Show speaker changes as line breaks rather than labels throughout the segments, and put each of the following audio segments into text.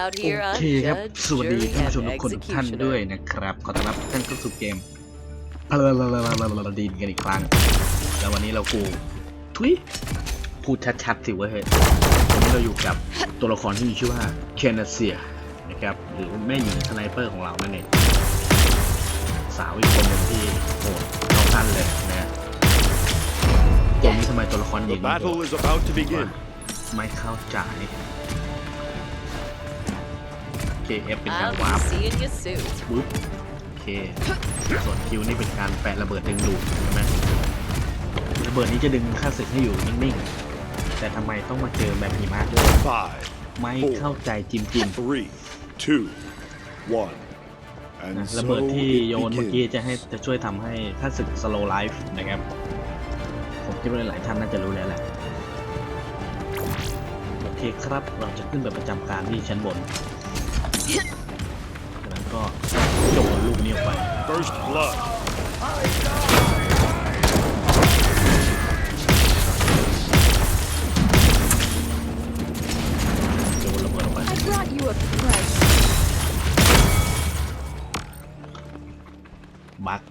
Out
โอ
here on
เคครับ
judge,
สวัสดี
jury,
ท่านผู้ชม
and
ทุกคนทุกท่านด้วย
executioner.
นะครับ ขอต้อนรับท่านเข้าสู่เกมพลาดีนกันอีกครั้ง แล้ววันนี้เรากูทุยพูดชัดๆสิเว้ยเฮ้ยวันนี้เราอยู่กับตัวละครที่มีชื่อว่าเคนเซียนะครับ หรือแม่หญิงสไนเปอร์ของเรานั่นเอง สาวอีกคนหนึ่งที่โหดเข้าขั้นเลยนะฮะตรงนี้ทำไมตัวละครหญิ
The
งมันโห
battle
ด
is about to begin.
ไม่เข้าใจ KF เป็นการ
I'll
วาร์ป
be seeing you soon.
ปุ๊บโอเค ส่วนคิวนี่เป็นการแปะระเบิดดึงดูดใช่ไหมระเบิดนี้จะดึงค่าศึกให้อยู่นิ่งๆ แต่ทำไมต้องมาเจอแบบหิมะด้วย
Five,
ไม่เข้าใจจิมจิม
three, two, one.
นะ
And
ระเบิ
so
ดที่โยน
it
เมื่อกี้
begins.
จะให้จะช่วยทำให้ค่าศึก slow life นะครับ ผมคิดว่าหลายท่านน่าจะรู้แล้วแหละ โอเคครับเราจะขึ้นไปประจำการที่ชั้นบน จากนั้นก็โยนลูกนี้ออกไป
First blood.
โยนระเบิดออกไป
I brought you a present.
บัก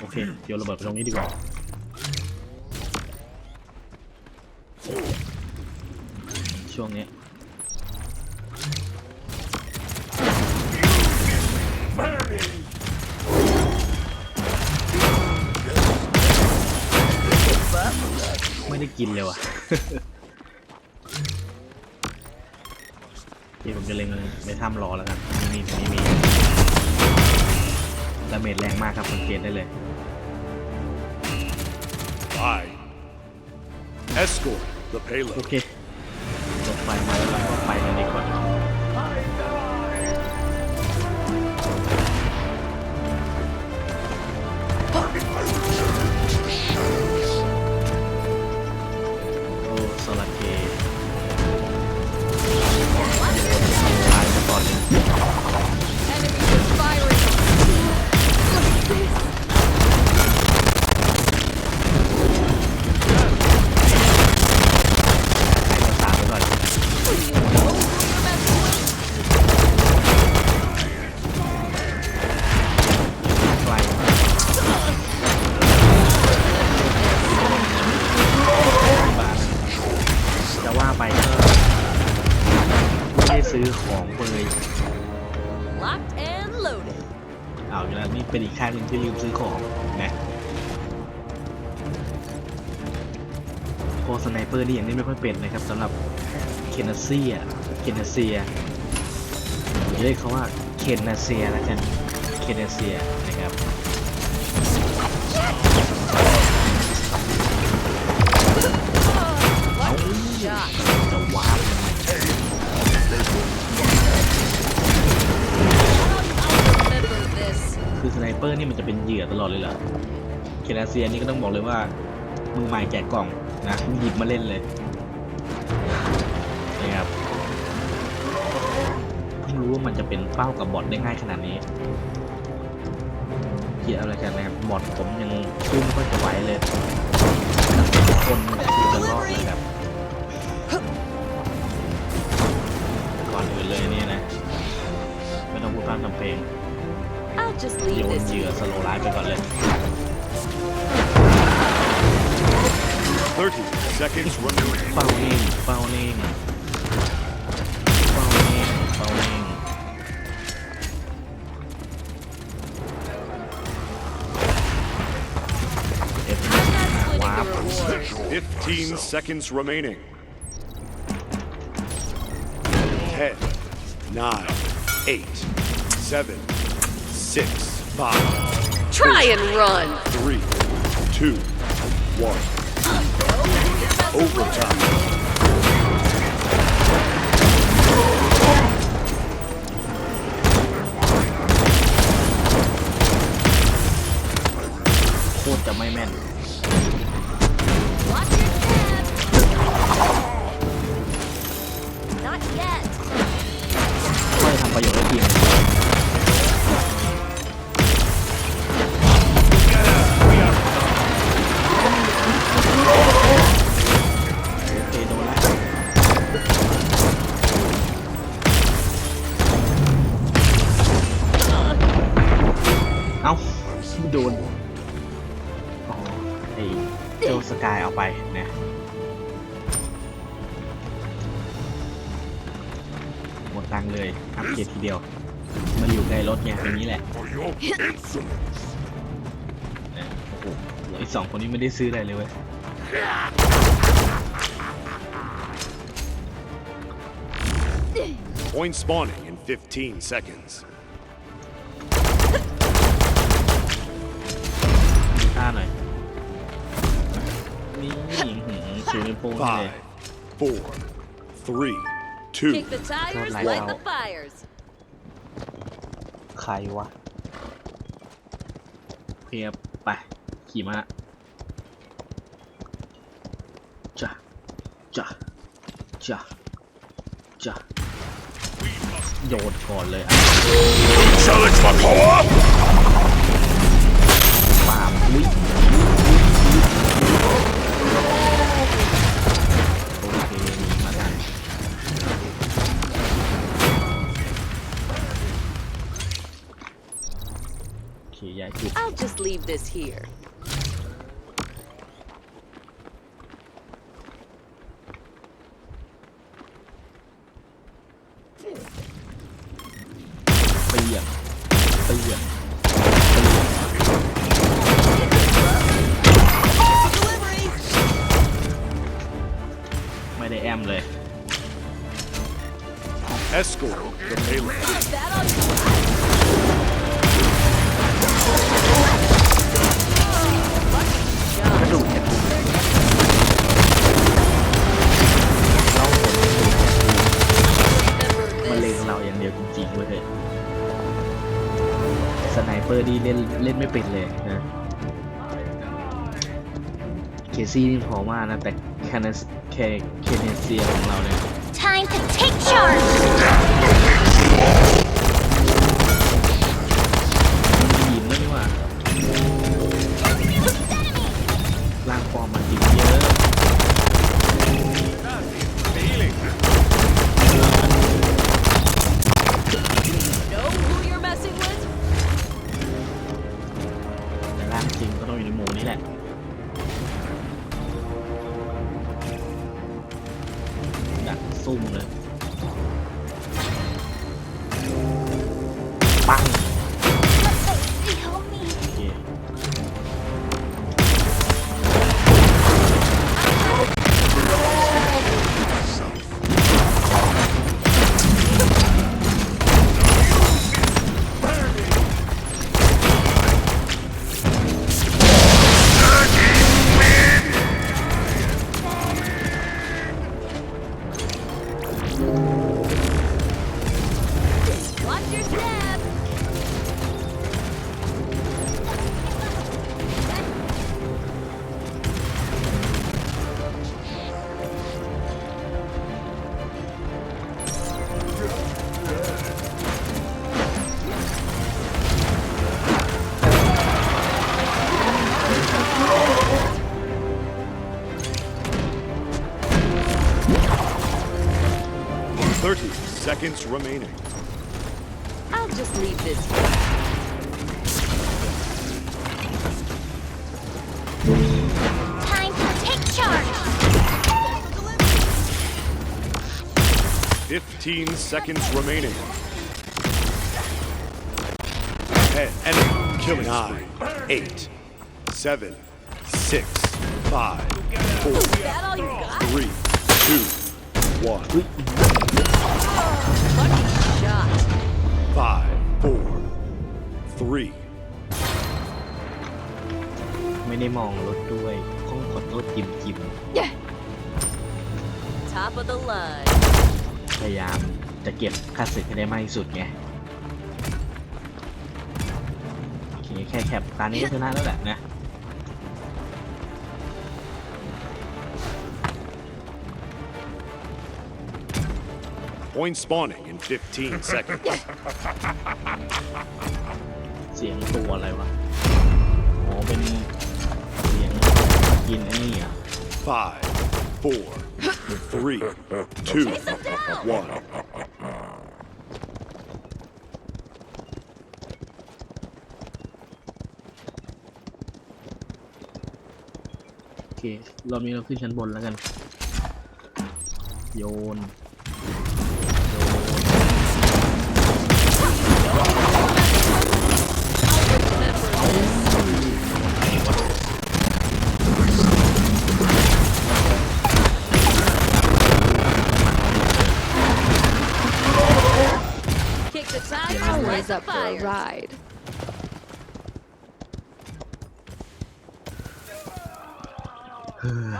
โอเคโยนระเบิดไปตรงนี้ดีกว่า ช่วงนี้ไกินเลยว่ะเดี๋ยวผมจะเล็งไปทำรอแล้วกันนี่นี่นี่มีดาเมจแรงมากครับสังเกตได้เลย
I escort the
โอ
payload.
เครถไฟมาแล้วเราก็ไป ไม่ได้ซื้อของเลย
Locked and loaded.
เอาอยู่แล้วนี่เป็นอีกข้างหนึ่งที่ลืมซื้อของนะโคสไนเปอร์นี่ยังเล่นไม่ค่อยเป็นนะครับสำหรับเคนเซียเคนเซียเรียกเขาว่าเคนเซียแล้วกันเคนเซียนะครั เคนเซียนี่ก็ต้องบอกเลยว่ามือใหม่แกะกล่องนะหยิบมาเล่นเลยนะครับเพิ่งรู้ว่ามันจะเป็นเป้ากับบอทได้ง่ายขนาดนี้เกียอะไรกันนะครับบอทผมยังสู้ไม่ค่อยจะไหวเลยคนคือจะรอดนะครับก่อนอื่นเลยเนี่ยนะ ไม่ต้องพูดพร่ำทำเพลง
I'll just
โย
leave
น
this
เหยื่อ
here.
สโลไลฟ์ไปก่อนเลย
Thirty seconds remaining.
Fouling, fouling,
fouling, fouling.
Fifteen seconds remaining. Ten, nine, eight, seven, six, five.
Try and run.
3, 2, 1. Overtime.
โคตร โดนอ๋อไอเจ้าสกายเอาไปนะหมดตังค์เลย อัพเกรดทีเดียว มาอยู่ใกล้รถไงอย่างนี้แหละ
For your insolence.
นะโอ้โหไอสองคนนี้ไม่ได้ซื้ออะไรเลยเว้ย
Point spawning in 15 seconds.
ดูท่าหน่อย นี่หืมชูนิ้วโป้งให้เลย
Five, four, three, two,
Kick the tires,
Light
light
out.
the fires.
ใครวะ เพียบไป ขี่มาจ้ะจ้ะจ้ะจ้ะโยนก่อนเลยอะ
Challenge my power!
ปามอุ้ยโอเคมีมาทันโอเคย้ายจุด
I'll just leave this here.
ไม่ได้แอมเลย
Escort the payload.
That all you got?
กระดูกเนี่ยเราผลมันเลงเราอย่างเดียวจริงๆเว้ยเฮ้ยสไนเปอร์ดีเล่นเล่นไม่เป็นเลยนะ เคซี่นี่พอมากนะ แต่แคเนสแค เคเนเซียของเราเนี่ย
Time to take charge!
มันยินด้วยนี่หว่าร่างฟอร์มมันยิงเยอะ
Thank
you. Seconds remaining.
I'll just leave this here.
Time to take charge!
15 seconds remaining. Head enemy killing. Nine, eight, seven, six, five, four,
That all you got?
three, two, one.
Lucky shot.
Five, four, three,
ไม่ได้มองรถด้วยต้องขอโทษจิมจิม
Top of the line.
พยายามจะเก็บค่าศึกให้ได้มากที่สุดไงโอเคแค่แคปตานี้ก็ชนะแล้วแหละนะ
Coin spawning in 15 seconds.
เสียงตัวอะไรวะอ๋อเป็นเสียงกินไอ้นี่อะ
Five, four, three, two, one.
โอเคเรามีเราขึ้นชั้นบนแล้วกัน โยน
Always
the
up for a
fire.
ride.
เฮ้อ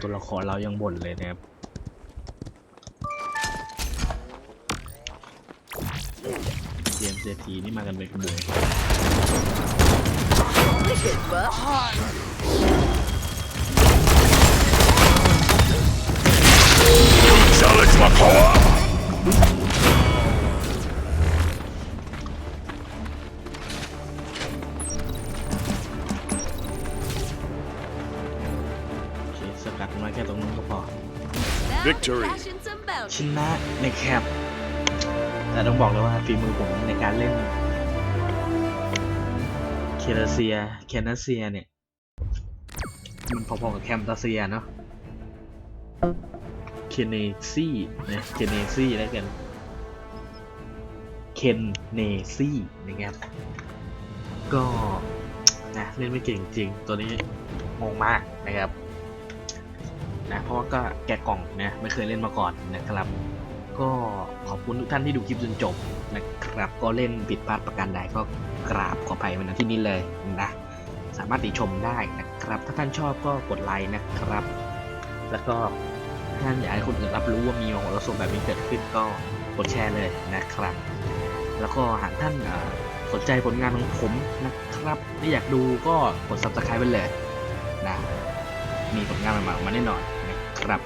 ตัวละครเรายังบ่นเลยนะครับ เกมเศรษฐีนี่มากันเป็นขบวน
Wicked butt.
Challenge my power!
ช
bounty.
นะในแคปแต่ต้องบอกเลยว่าฝีมือผมในการเล่นเคเนเซียเคเนเซียเนี่ย มันพอๆกับแคมตาเซียเนาะเคเนซี่นะเคเนซี่แล้วกันเคนเนซี่นะครับ ก็นะเล่นไม่เก่งจริงตัวนี้งงมากนะครับ นะเพราะว่าก็แกะกล่องนะไม่เคยเล่นมาก่อนนะครับ ก็ขอบคุณทุกท่านที่ดูคลิปจนจบนะครับ ก็เล่นผิดพลาดประการใดก็กราบขออภัยมาณที่นี้เลยนะสามารถติชมได้นะครับ ถ้าท่านชอบก็กดไลค์นะครับ แล้วก็ท่านอยากให้คนอื่นรับรู้ว่ามีมหรสพแบบนี้เกิดขึ้นก็กดแชร์เลยนะครับ แล้วก็หากท่านสนใจผลงานของผมนะครับไม่อยากดูก็กด subscribe ไปเลยนะมีผลงานใหม่ๆออกมาแน่นอน นะครับ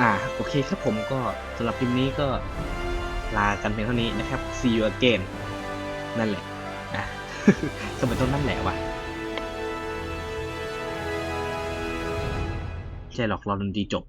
อ่าโอเคครับผมก็สำหรับคลิปนี้ก็ลากันเพียงเท่านี้นะครับ see you again นั่นแหละนะสมมต้องนั่นแหละว่ะใช่หรอกรอดนตรีจบ